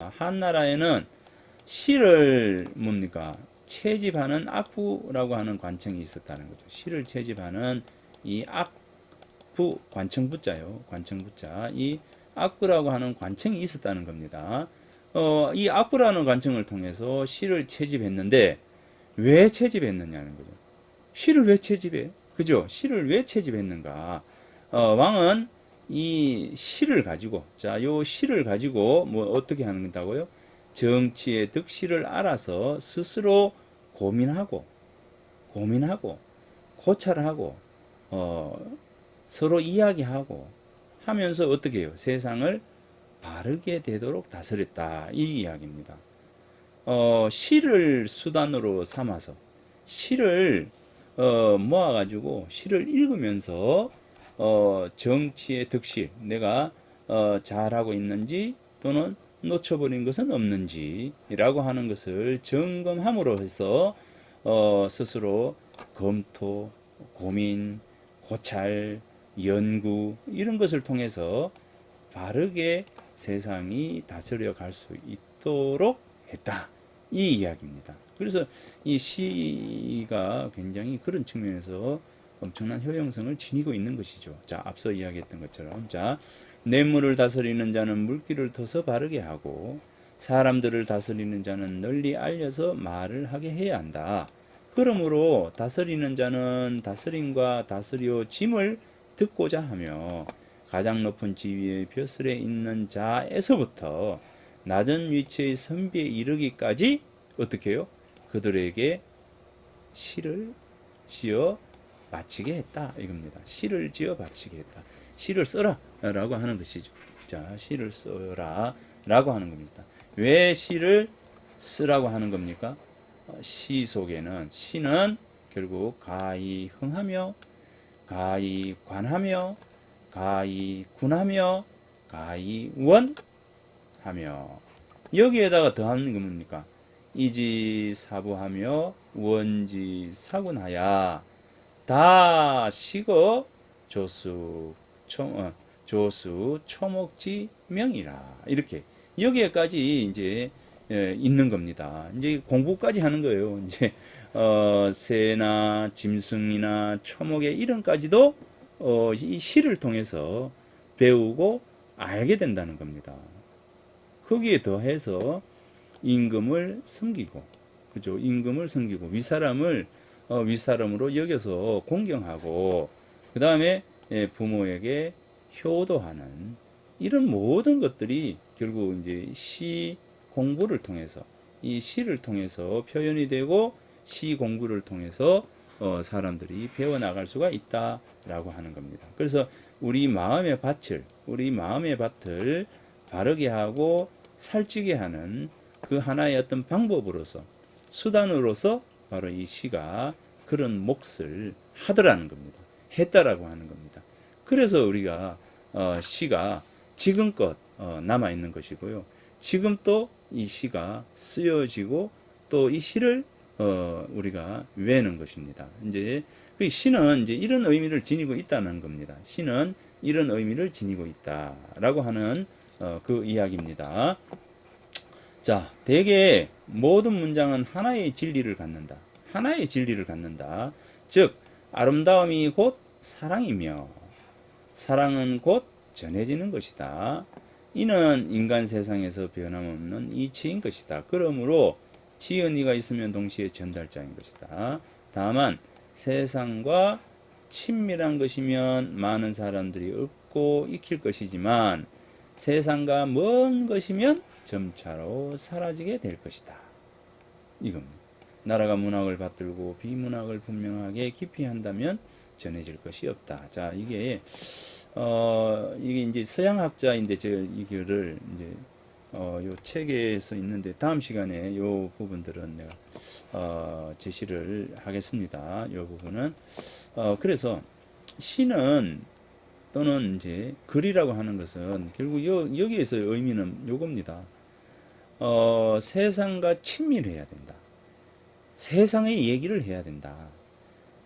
한 나라에는 시를 뭡니까 채집하는 악부라고 하는 관청이 있었다는 거죠. 시를 채집하는 이 악부 관청부자요. 관청부자 이 악부라고 하는 관청이 있었다는 겁니다. 어, 이 악부라는 관청을 통해서 시를 채집했는데 왜 채집했느냐는 거죠. 시를 왜 채집해? 그죠? 시를 왜 채집했는가? 어, 왕은 이 시를 가지고 자, 요 시를 가지고 뭐 어떻게 한다고요? 정치의 득실을 알아서 스스로 고민하고 고민하고 고찰하고 어, 서로 이야기하고 하면서 어떻게 해요? 세상을 바르게 되도록 다스렸다 이 이야기입니다. 어, 시를 수단으로 삼아서 시를 어, 모아가지고 시를 읽으면서 어, 정치의 득실 내가 어, 잘하고 있는지 또는 놓쳐버린 것은 없는지라고 하는 것을 점검함으로 해서 어, 스스로 검토, 고민, 고찰, 연구 이런 것을 통해서 바르게 세상이 다스려 갈 수 있도록 했다. 이 이야기입니다. 그래서 이 시가 굉장히 그런 측면에서 엄청난 효용성을 지니고 있는 것이죠. 자, 앞서 이야기했던 것처럼 자, 뇌물을 다스리는 자는 물기를 터서 바르게 하고 사람들을 다스리는 자는 널리 알려서 말을 하게 해야 한다. 그러므로 다스리는 자는 다스림과 다스려짐을 듣고자 하며 가장 높은 지위의 벼슬에 있는 자에서부터 낮은 위치의 선비에 이르기까지 어떻게 해요? 그들에게 시를 지어 바치게 했다 이겁니다. 시를 지어 바치게 했다. 시를 써라라고 하는 것이죠. 자, 시를 써라라고 하는 겁니다. 왜 시를 쓰라고 하는 겁니까? 어, 시 속에는 시는 결국 가히 흥하며 가히 관하며 가히 군하며 가히 원하며 여기에다가 더하는 게 뭡니까? 이지 사부하며 원지 사군하야 다 식어 조수 초 어, 조수 초목지 명이라 이렇게 여기에까지 이제 예, 있는 겁니다. 이제 공부까지 하는 거예요. 이제 어, 새나 짐승이나 초목의 이름까지도 어, 이 시를 통해서 배우고 알게 된다는 겁니다. 거기에 더해서 임금을 섬기고 그죠? 임금을 섬기고 윗사람을 어, 윗사람으로 여겨서 공경하고 그 다음에 예, 부모에게 효도하는 이런 모든 것들이 결국 이제 시 공부를 통해서 이 시를 통해서 표현이 되고 시 공부를 통해서 어, 사람들이 배워 나갈 수가 있다라고 하는 겁니다. 그래서 우리 마음의 밭을 우리 마음의 밭을 바르게 하고 살찌게 하는 그 하나의 어떤 방법으로서 수단으로서 바로 이 시가 그런 몫을 하더라는 겁니다. 했다라고 하는 겁니다. 그래서 우리가 어, 시가 지금껏 어, 남아 있는 것이고요. 지금 또 이 시가 쓰여지고 또 이 시를 어, 우리가 외는 것입니다. 이제 그 시는 이제 이런 의미를 지니고 있다는 겁니다. 시는 이런 의미를 지니고 있다라고 하는 어, 그 이야기입니다. 자, 대개 모든 문장은 하나의 진리를 갖는다. 하나의 진리를 갖는다. 즉, 아름다움이 곧 사랑이며, 사랑은 곧 전해지는 것이다. 이는 인간 세상에서 변함없는 이치인 것이다. 그러므로 지연이가 있으면 동시에 전달자인 것이다. 다만 세상과 친밀한 것이면 많은 사람들이 얻고 익힐 것이지만 세상과 먼 것이면 점차로 사라지게 될 것이다. 이겁니다. 나라가 문학을 받들고 비문학을 분명하게 깊이 한다면 전해질 것이 없다. 자, 이게 어 이게 이제 서양 학자인데 제가 이거를 이제 어요 책에서 있는데 다음 시간에 요 부분들은 내가 어 제시를 하겠습니다. 요 부분은 어 그래서 시는 또는 이제 글이라고 하는 것은 결국 요, 여기에서 의미는 요겁니다. 어, 세상과 친밀해야 된다. 세상의 얘기를 해야 된다.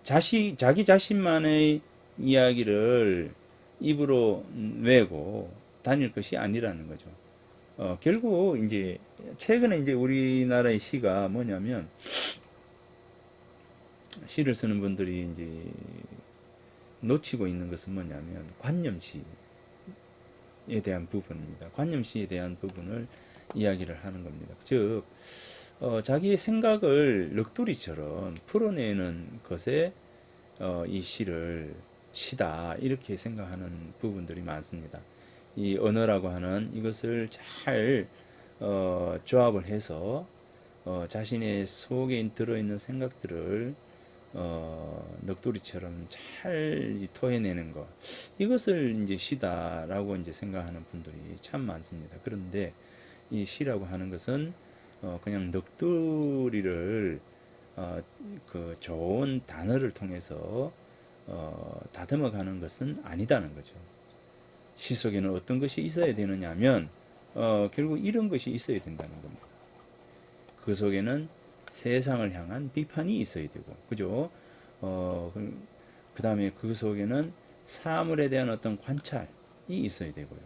자시, 자기 자신만의 이야기를 입으로 외고 다닐 것이 아니라는 거죠. 어, 결국 이제 최근에 이제 우리나라의 시가 뭐냐면 시를 쓰는 분들이 이제 놓치고 있는 것은 뭐냐면 관념시에 대한 부분입니다. 관념시에 대한 부분을 이야기를 하는 겁니다. 즉, 어, 자기의 생각을 넋두리처럼 풀어내는 것에 어, 이 시를 시다 이렇게 생각하는 부분들이 많습니다. 이 언어라고 하는 이것을 잘 어, 조합을 해서 어, 자신의 속에 들어있는 생각들을 어, 넋두리처럼 잘이 토해내는 것 이것을 이제 시다라고 이제 생각하는 분들이 참 많습니다. 그런데 이 시라고 하는 것은 어, 그냥 넋두리를 어, 그 좋은 단어를 통해서 어, 다듬어 가는 것은 아니다는 거죠. 시 속에는 어떤 것이 있어야 되느냐면 어, 결국 이런 것이 있어야 된다는 겁니다. 그 속에는 세상을 향한 비판이 있어야 되고, 그죠? 어, 그 다음에 그 속에는 사물에 대한 어떤 관찰이 있어야 되고요.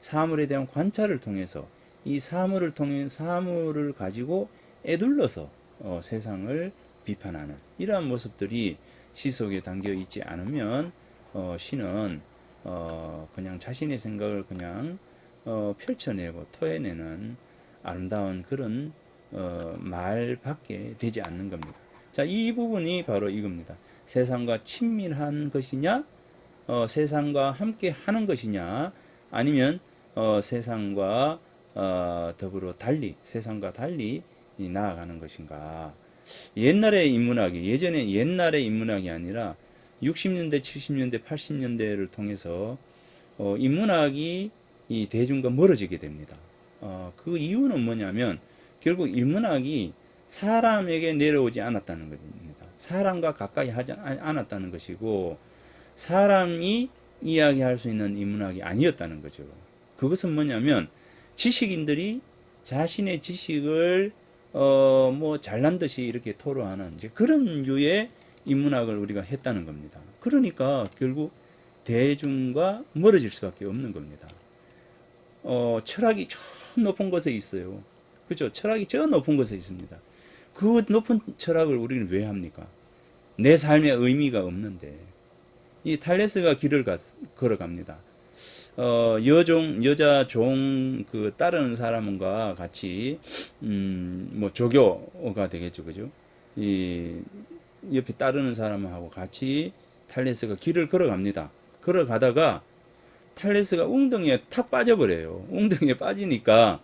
사물에 대한 관찰을 통해서 이 사물을 통해 사물을 가지고 애둘러서 어, 세상을 비판하는 이러한 모습들이 시 속에 담겨 있지 않으면 어, 시는 어, 그냥 자신의 생각을 그냥 어, 펼쳐내고 토해내는 아름다운 그런 어, 말밖에 되지 않는 겁니다. 자, 이 부분이 바로 이겁니다. 세상과 친밀한 것이냐, 어, 세상과 함께 하는 것이냐, 아니면 어, 세상과 어, 더불어 달리, 세상과 달리 이 나아가는 것인가. 옛날의 인문학이, 예전에 옛날의 인문학이 아니라 60년대, 70년대, 80년대를 통해서 어, 인문학이 이 대중과 멀어지게 됩니다. 어, 그 이유는 뭐냐면 결국 인문학이 사람에게 내려오지 않았다는 것입니다. 사람과 가까이 하지 않- 않았다는 것이고 사람이 이야기할 수 있는 인문학이 아니었다는 거죠. 그것은 뭐냐면 지식인들이 자신의 지식을 어 뭐 잘난 듯이 이렇게 토로하는 이제 그런 류의 인문학을 우리가 했다는 겁니다. 그러니까 결국 대중과 멀어질 수밖에 없는 겁니다. 어 철학이 저 높은 곳에 있어요. 그죠? 철학이 저 높은 곳에 있습니다. 그 높은 철학을 우리는 왜 합니까? 내 삶에 의미가 없는데 이 탈레스가 길을 갔, 걸어갑니다. 어, 여종, 여자 종, 그, 따르는 사람과 같이, 음, 뭐, 조교가 되겠죠. 그죠? 이, 옆에 따르는 사람하고 같이 탈레스가 길을 걸어갑니다. 걸어가다가 탈레스가 웅덩이에 탁 빠져버려요. 웅덩이에 빠지니까,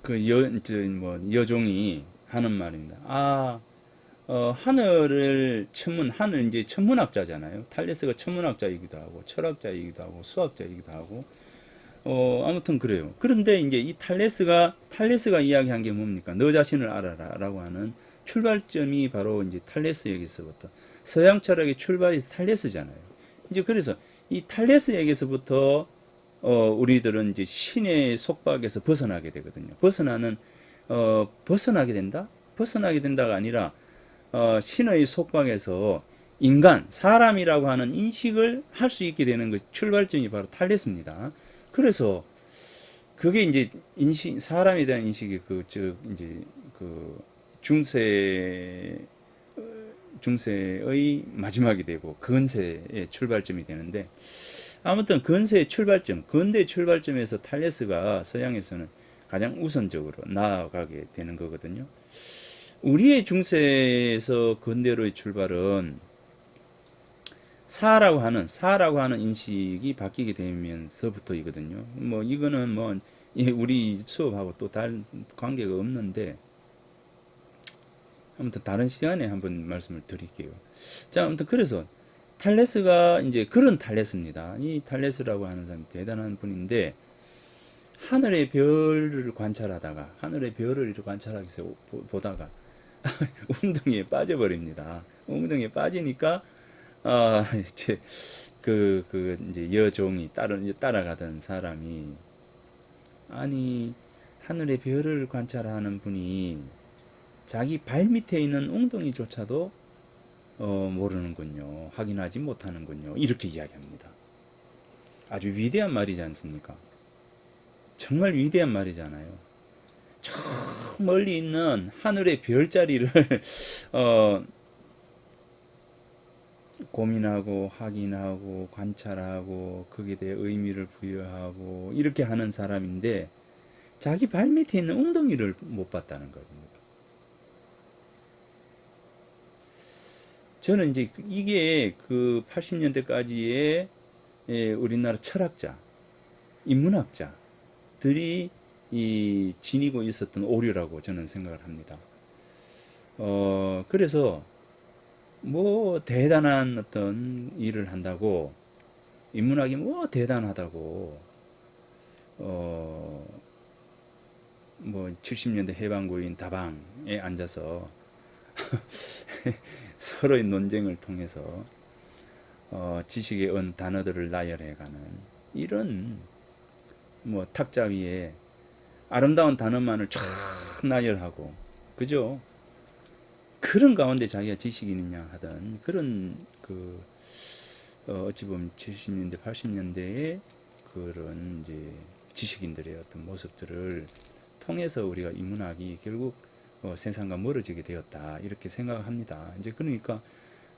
그 여, 저, 뭐, 여종이 하는 말입니다. 아, 어, 하늘을 천문, 하늘 이제 천문학자잖아요. 탈레스가 천문학자이기도 하고, 철학자이기도 하고, 수학자이기도 하고, 어, 아무튼 그래요. 그런데 이제 이 탈레스가, 탈레스가 이야기한 게 뭡니까? 너 자신을 알아라. 라고 하는 출발점이 바로 이제 탈레스에게서부터, 서양 철학의 출발이 탈레스잖아요. 이제 그래서 이 탈레스에게서부터 어, 우리들은 이제 신의 속박에서 벗어나게 되거든요. 벗어나는, 어, 벗어나게 된다? 벗어나게 된다가 아니라, 어, 신의 속박에서 인간, 사람이라고 하는 인식을 할 수 있게 되는 그 출발점이 바로 탈레스입니다. 그래서 그게 이제 인식, 사람에 대한 인식이 그, 저, 이제 그 중세, 어, 중세의 마지막이 되고 근세의 출발점이 되는데 아무튼 근세의 출발점, 근대 출발점에서 탈레스가 서양에서는 가장 우선적으로 나아가게 되는 거거든요. 우리의 중세에서 근대로의 출발은 사라고 하는 사라고 하는 인식이 바뀌게 되면서부터이거든요. 뭐 이거는 뭐이 우리 수업하고 또 다른 관계가 없는데 아무튼 다른 시간에 한번 말씀을 드릴게요. 자, 아무튼 그래서 탈레스가 이제 그런 탈레스입니다. 이 탈레스라고 하는 사람이 대단한 분인데 하늘의 별을 관찰하다가 하늘의 별을 관찰하기 보다가 웅덩이에 빠져버립니다. 웅덩이에 빠지니까 아 이제 그그 이제 여종이 따라 따라가던 사람이 아니 하늘의 별을 관찰하는 분이 자기 발 밑에 있는 웅덩이조차도 어, 모르는군요. 확인하지 못하는군요. 이렇게 이야기합니다. 아주 위대한 말이지 않습니까? 정말 위대한 말이잖아요. 저 멀리 있는 하늘의 별자리를 어, 고민하고 확인하고 관찰하고 거기에 대해 의미를 부여하고 이렇게 하는 사람인데 자기 발 밑에 있는 웅덩이를 못 봤다는 겁니다. 저는 이제 이게 그 80년대까지의 예, 우리나라 철학자, 인문학자들이 이 지니고 있었던 오류라고 저는 생각을 합니다. 어, 그래서 뭐 대단한 어떤 일을 한다고 인문학이 뭐 대단하다고 어, 뭐 70년대 해방구인 다방에 앉아서 서로의 논쟁을 통해서 어, 지식의 언 단어들을 나열해가는 이런 뭐 탁자 위에 아름다운 단어만을 쫙 나열하고 그죠? 그런 가운데 자기가 지식인이냐 하던 그런 그 어, 어찌 보면 70년대 80년대의 그런 이제 지식인들의 어떤 모습들을 통해서 우리가 인문학이 결국 어, 세상과 멀어지게 되었다 이렇게 생각합니다. 이제 그러니까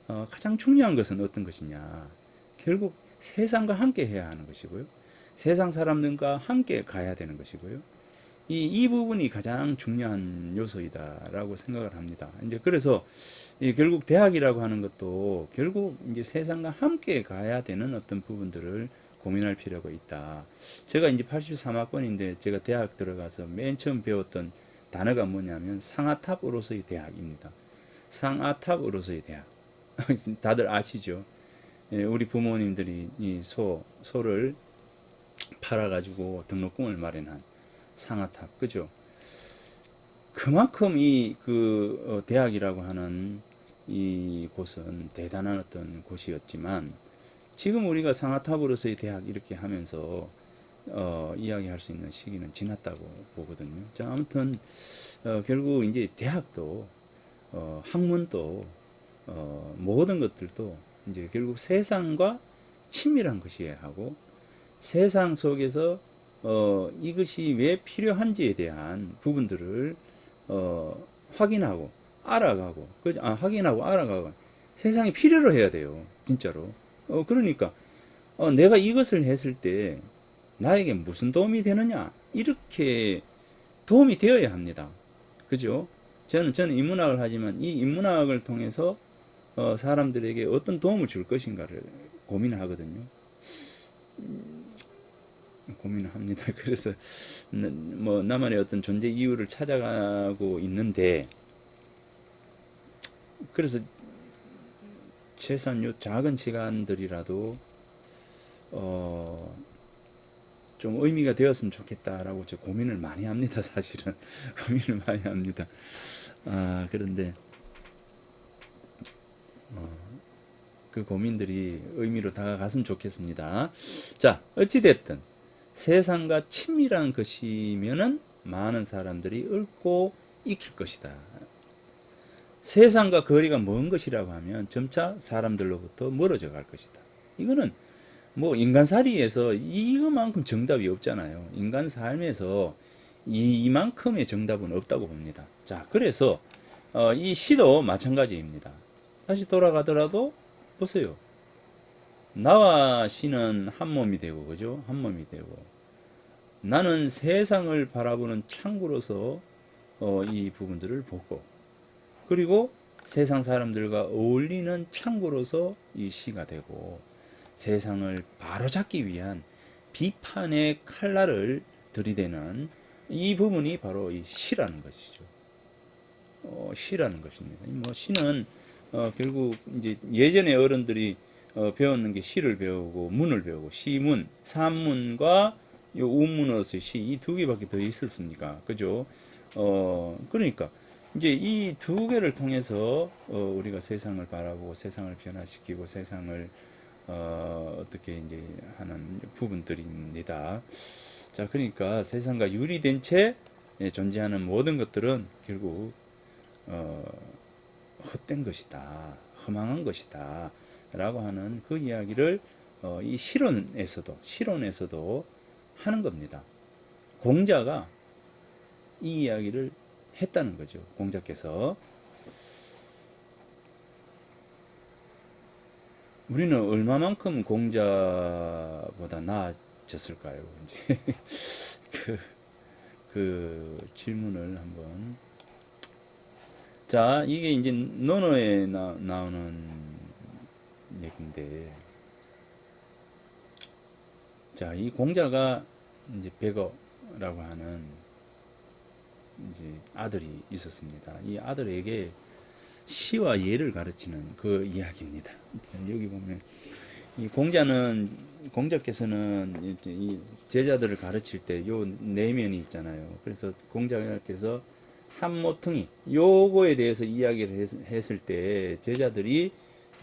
어, 가장 중요한 것은 어떤 것이냐? 결국 세상과 함께 해야 하는 것이고요. 세상 사람들과 함께 가야 되는 것이고요. 이, 이 부분이 가장 중요한 요소이다라고 생각을 합니다. 이제 그래서 이 결국 대학이라고 하는 것도 결국 이제 세상과 함께 가야 되는 어떤 부분들을 고민할 필요가 있다. 제가 이제 83학번인데 제가 대학 들어가서 맨 처음 배웠던 단어가 뭐냐면 상아탑으로서의 대학입니다. 상아탑으로서의 대학. 다들 아시죠? 예, 우리 부모님들이 이 소, 소를 팔아가지고 등록금을 마련한 상아탑, 그죠? 그만큼 이그 어, 대학이라고 하는 이 곳은 대단한 어떤 곳이었지만 지금 우리가 상아탑으로서의 대학 이렇게 하면서 어, 이야기할 수 있는 시기는 지났다고 보거든요. 자, 아무튼 어, 결국 이제 대학도 어, 학문도 어, 모든 것들도 이제 결국 세상과 친밀한 것이어야 하고 세상 속에서 어, 이것이 왜 필요한지에 대한 부분들을 어, 확인하고 알아가고 그 아, 확인하고 알아가고 세상이 필요로 해야 돼요 진짜로. 어, 그러니까 어, 내가 이것을 했을 때 나에게 무슨 도움이 되느냐? 이렇게 도움이 되어야 합니다. 그죠? 저는 저는 인문학을 하지만 이 인문학을 통해서 어, 사람들에게 어떤 도움을 줄 것인가를 고민하거든요. 음, 고민을 합니다. 그래서 나- 뭐 나만의 어떤 존재 이유를 찾아가고 있는데 그래서 최소한 요 작은 시간들이라도 어, 좀 의미가 되었으면 좋겠다라고 저 고민을 많이 합니다. 사실은 고민을 많이 합니다. 아 그런데 그 고민들이 의미로 다가갔으면 좋겠습니다. 자, 어찌 됐든 세상과 친밀한 것이면은 많은 사람들이 읊고 익힐 것이다. 세상과 거리가 먼 것이라고 하면 점차 사람들로부터 멀어져 갈 것이다. 이거는 뭐 인간살이에서 이거만큼 정답이 없잖아요. 인간 삶에서 이, 이만큼의 정답은 없다고 봅니다. 자, 그래서 어, 이 시도 마찬가지입니다. 다시 돌아가더라도 보세요. 나와 시는 한 몸이 되고 그죠? 한 몸이 되고 나는 세상을 바라보는 창구로서 어, 이 부분들을 보고 그리고 세상 사람들과 어울리는 창구로서 이 시가 되고 세상을 바로잡기 위한 비판의 칼날을 들이대는 이 부분이 바로 이 시라는 것이죠. 어, 시라는 것입니다. 뭐 시는 어, 결국 이제 예전에 어른들이 어, 배웠는 게 시를 배우고 문을 배우고 시문, 산문과 요 우문으로서의 시이 두 개밖에 더 있었습니까? 그죠? 어, 그러니까 이제 이 두 개를 통해서 어, 우리가 세상을 바라보고 세상을 변화시키고 세상을 어, 어떻게 이제 하는 부분들입니다. 자, 그러니까 세상과 유리된 채 예, 존재하는 모든 것들은 결국 어, 헛된 것이다, 허망한 것이다, 라고 하는 그 이야기를 어, 이 실론에서도 실론에서도 하는 겁니다. 공자가 이 이야기를 했다는 거죠. 공자께서 우리는 얼마만큼 공자보다 나아졌을까요? 이제 그, 그 질문을 한번 자 이게 이제 논어에 나, 나오는 얘기인데 자 이 공자가 이제 백어라고 하는 이제 아들이 있었습니다. 이 아들에게 시와 예를 가르치는 그 이야기입니다. 자, 여기 보면 이 공자는 공자께서는 이 제자들을 가르칠 때 요 내면이 있잖아요. 그래서 공자께서 한 모퉁이 요거에 대해서 이야기를 했, 했을 때 제자들이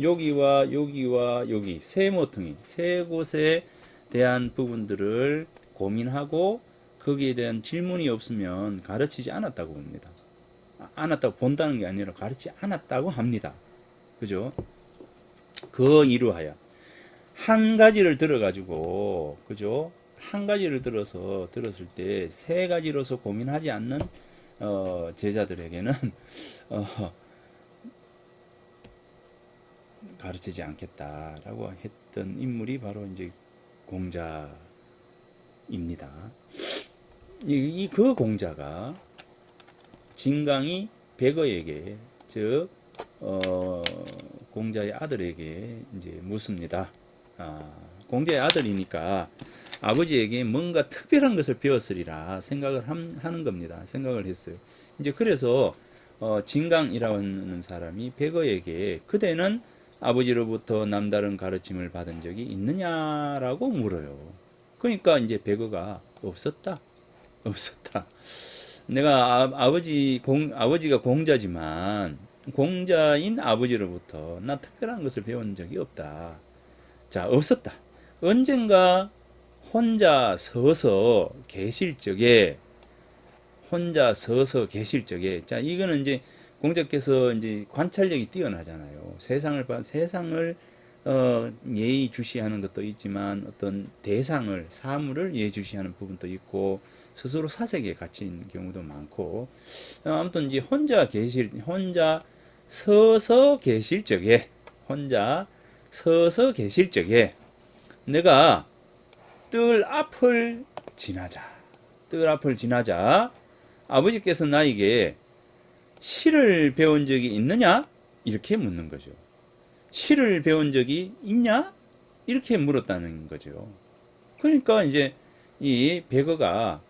여기와 여기와 여기 세 모퉁이 세 곳에 대한 부분들을 고민하고 거기에 대한 질문이 없으면 가르치지 않았다고 봅니다. 아, 않았다고 본다는 게 아니라 가르치지 않았다고 합니다. 그죠? 그 이루하여 한 가지를 들어 가지고 그죠? 한 가지를 들어서 들었을 때 세 가지로서 고민하지 않는 어, 제자들에게는 어, 가르치지 않겠다라고 했던 인물이 바로 이제 공자입니다. 이 그 공자가 진강이 백어에게 즉 어, 공자의 아들에게 이제 묻습니다. 아, 공자의 아들이니까 아버지에게 뭔가 특별한 것을 배웠으리라 생각을 함, 하는 겁니다. 생각을 했어요. 이제 그래서 어, 진강이라는 사람이 백어에게 그대는 아버지로부터 남다른 가르침을 받은 적이 있느냐라고 물어요. 그러니까 이제 백어가 없었다. 없었다. 내가 아, 버지 공, 아버지가 공자지만 공자인 아버지로부터 나 특별한 것을 배운 적이 없다. 자, 없었다. 언젠가 혼자 서서 계실 적에 혼자 서서 계실 적에 자, 이거는 이제 공자께서 이제 관찰력이 뛰어나잖아요. 세상을 봐 세상을 어, 예의주시하는 것도 있지만 어떤 대상을 사물을 예의주시하는 부분도 있고 스스로 사색에 갇힌 경우도 많고 어, 아무튼 이제 혼자 계실 혼자 서서 계실 적에 혼자 서서 계실 적에 내가 뜰 앞을 지나자 뜰 앞을 지나자 아버지께서 나에게 시를 배운 적이 있느냐 이렇게 묻는 거죠. 시를 배운 적이 있냐 이렇게 물었다는 거죠. 그러니까 이제 이 백어가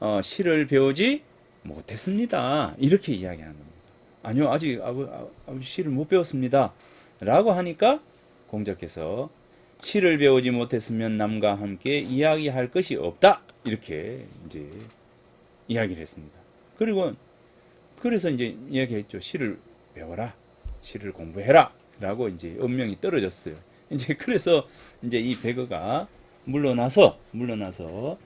어, 시를 배우지 못했습니다. 이렇게 이야기하는 겁니다. 아니요, 아직 아버, 아버지 시를 못 배웠습니다. 라고 하니까 공자께서 시를 배우지 못했으면 남과 함께 이야기할 것이 없다. 이렇게 이제 이야기를 했습니다. 그리고 그래서 이제 이야기했죠. 시를 배워라. 시를 공부해라. 라고 이제 엄명이 떨어졌어요. 이제 그래서 이제 이 백어가 물러나서 물러나서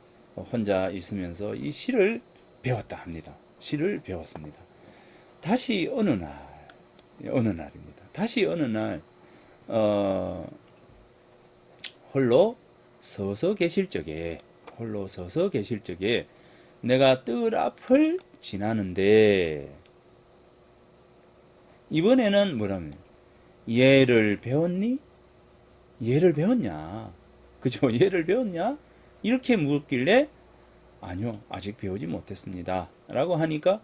혼자 있으면서 이 시를 배웠다 합니다. 시를 배웠습니다. 다시 어느 날 어느 날입니다. 다시 어느 날 어, 홀로 서서 계실 적에 홀로 서서 계실 적에 내가 뜰 앞을 지나는데 이번에는 뭐라면 예를 배웠니? 예를 배웠냐? 그죠? 예를 배웠냐? 이렇게 묻길래 아니요, 아직 배우지 못했습니다. 라고 하니까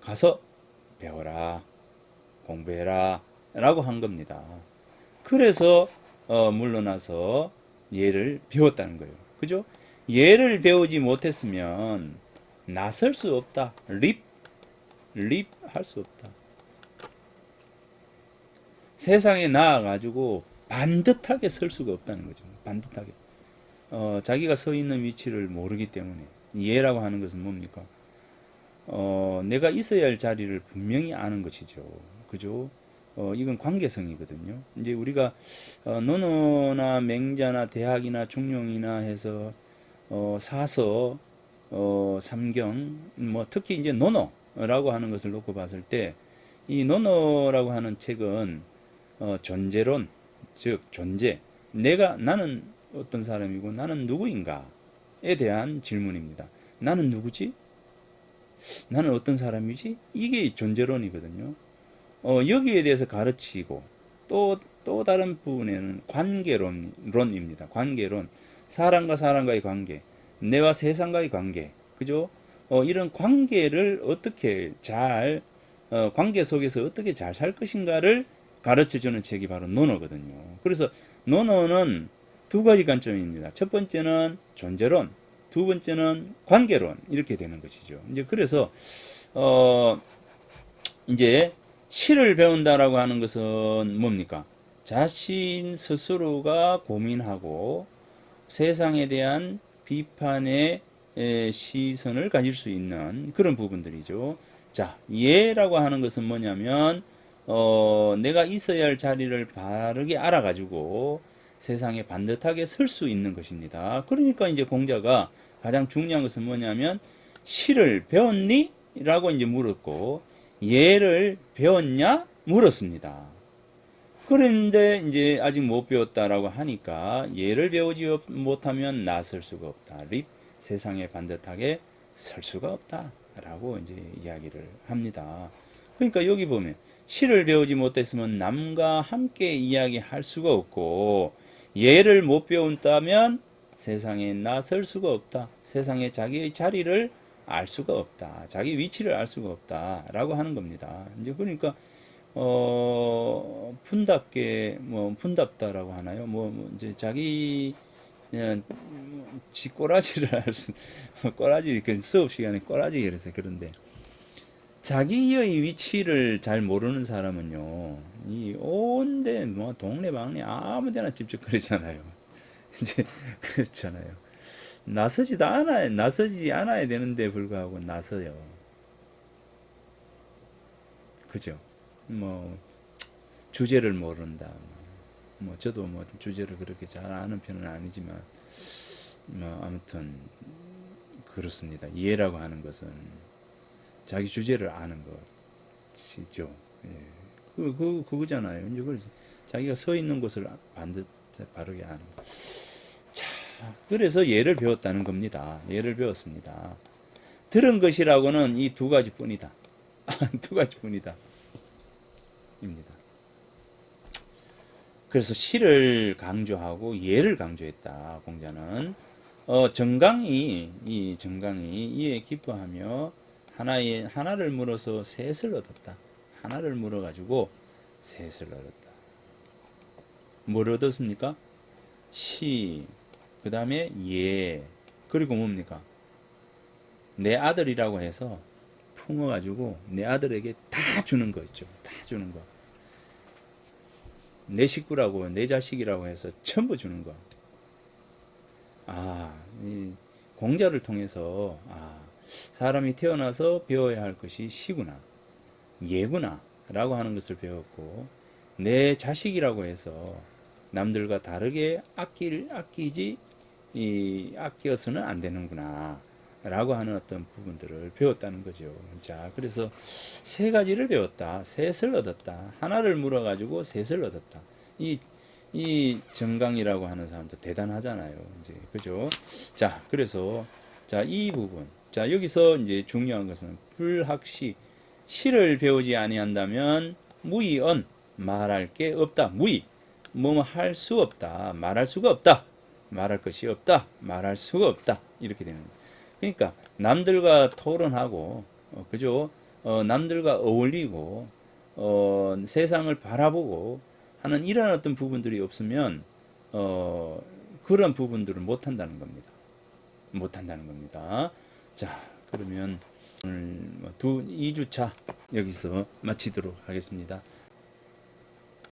가서 배워라. 공부해라. 라고 한 겁니다. 그래서 어, 물러나서 예를 배웠다는 거예요. 그죠? 예를 배우지 못했으면 나설 수 없다. 립, 립 할 수 없다. 세상에 나아가지고 반듯하게 설 수가 없다는 거죠. 반듯하게. 어, 자기가 서 있는 위치를 모르기 때문에. 예라고 하는 것은 뭡니까? 어, 내가 있어야 할 자리를 분명히 아는 것이죠. 그죠? 어, 이건 관계성이거든요. 이제 우리가 어, 논어나 맹자나 대학이나 중용이나 해서 어, 사서 어, 삼경 뭐 특히 이제 논어라고 하는 것을 놓고 봤을 때 이 논어라고 하는 책은 어, 존재론 즉 존재 내가 나는 어떤 사람이고 나는 누구인가에 대한 질문입니다. 나는 누구지? 나는 어떤 사람이지? 이게 존재론이거든요. 어, 여기에 대해서 가르치고 또, 또 다른 부분에는 관계론입니다. 관계론. 사람과 사람과의 관계, 내와 세상과의 관계, 그죠? 어, 이런 관계를 어떻게 잘, 어, 관계 속에서 어떻게 잘 살 것인가를 가르쳐 주는 책이 바로 논어거든요. 그래서 논어는 두 가지 관점입니다. 첫 번째는 존재론, 두 번째는 관계론 이렇게 되는 것이죠. 이제 그래서 어 이제 시를 배운다라고 하는 것은 뭡니까? 자신 스스로가 고민하고 세상에 대한 비판의 에, 시선을 가질 수 있는 그런 부분들이죠. 자, 예라고 하는 것은 뭐냐면 어, 내가 있어야 할 자리를 바르게 알아가지고 세상에 반듯하게 설 수 있는 것입니다. 그러니까 이제 공자가 가장 중요한 것은 뭐냐면 시를 배웠니? 라고 이제 물었고 예를 배웠냐? 물었습니다. 그런데 이제 아직 못 배웠다라고 하니까 예를 배우지 못하면 나설 수가 없다. 립 세상에 반듯하게 설 수가 없다라고 이제 이야기를 합니다. 그러니까 여기 보면 시를 배우지 못했으면 남과 함께 이야기할 수가 없고 예를 못 배운다면 세상에 나설 수가 없다. 세상에 자기의 자리를 알 수가 없다. 자기 위치를 알 수가 없다라고 하는 겁니다. 이제 그러니까 어 푼답게 뭐 푼답다라고 하나요? 뭐, 뭐 이제 자기 그냥 지 꼬라지를 알수 꼬라지 그 수업 시간에 꼬라지 그래서 그런데 자기의 위치를 잘 모르는 사람은요, 이 온데 뭐 동네 방네 아무 데나 집적거리잖아요. 이제 그렇잖아요. 나서지도 않아야 나서지 않아야 되는데 불구하고 나서요. 그죠? 뭐 주제를 모른다. 뭐 저도 뭐 주제를 그렇게 잘 아는 편은 아니지만 뭐 아무튼 그렇습니다. 이해라고 하는 것은 자기 주제를 아는 것이죠. 예. 그, 그, 그거잖아요. 그 자기가 서 있는 곳을 반듯 바르게 아는 것. 자, 그래서 예를 배웠다는 겁니다. 예를 배웠습니다. 들은 것이라고는 이 두 가지 뿐이다. 두 가지 뿐이다. 입니다. 그래서 시를 강조하고 예를 강조했다. 공자는 어, 정강이 이 정강이 이에 기뻐하며 하나의 하나를 물어서 셋을 얻었다. 하나를 물어 가지고 셋을 얻었다. 뭘 얻었습니까? 시, 그 다음에 예, 그리고 뭡니까? 내 아들이라고 해서 품어가지고 내 아들에게 다 주는 거 있죠. 다 주는 거. 내 식구라고, 내 자식이라고 해서 전부 주는 거. 아, 이 공자를 통해서, 아, 사람이 태어나서 배워야 할 것이 시구나, 예구나, 라고 하는 것을 배웠고, 내 자식이라고 해서 남들과 다르게 아낄, 아끼지, 이, 아껴서는 안 되는구나. 라고 하는 어떤 부분들을 배웠다는 거죠. 자, 그래서 세 가지를 배웠다. 셋을 얻었다. 하나를 물어가지고 셋을 얻었다. 이, 이 정강이라고 하는 사람도 대단하잖아요. 이제, 그죠? 자, 그래서, 자, 이 부분. 자, 여기서 이제 중요한 것은 불학시. 시를 배우지 아니한다면 무의언. 말할 게 없다. 무의. 뭐 할 수 없다. 말할 수가 없다. 말할 것이 없다. 말할 수가 없다. 이렇게 되는 거예요. 그러니까 남들과 토론하고 어, 그죠? 어, 남들과 어울리고 어, 세상을 바라보고 하는 이런 어떤 부분들이 없으면 어, 그런 부분들을 못 한다는 겁니다. 못 한다는 겁니다. 자, 그러면 오늘 뭐두 2주차 여기서 마치도록 하겠습니다.